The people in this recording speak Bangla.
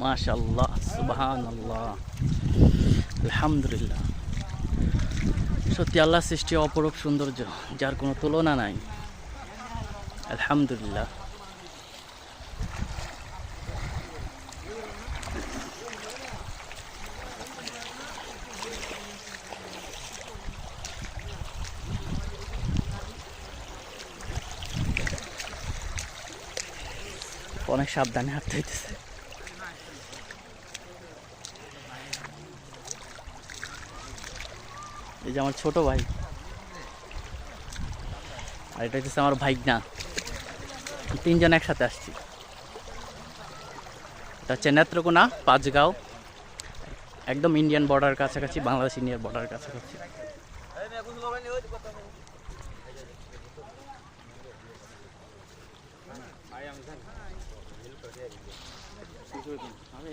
মাশাল্লাহ সুবাহান আল্লাহ আলহামদুলিল্লাহ। সত্যি আল্লাহ সৃষ্টি অপরূপ সৌন্দর্য যার কোনো তুলনা নাই। আলহামদুলিল্লাহ। অনেক সাবধানে হাঁটতে হইতেছে। এই যে আমার ছোট ভাই। আর এটা হচ্ছে আমার ভাইগনা। তিনজন একসাথে আসছি। এটা হচ্ছে নেত্রকোনা, পাঁচগাঁও। একদম ইন্ডিয়ান বর্ডার কাছাকাছি, বাংলাদেশ ইন্ডিয়ার বর্ডার কাছাকাছি। আমি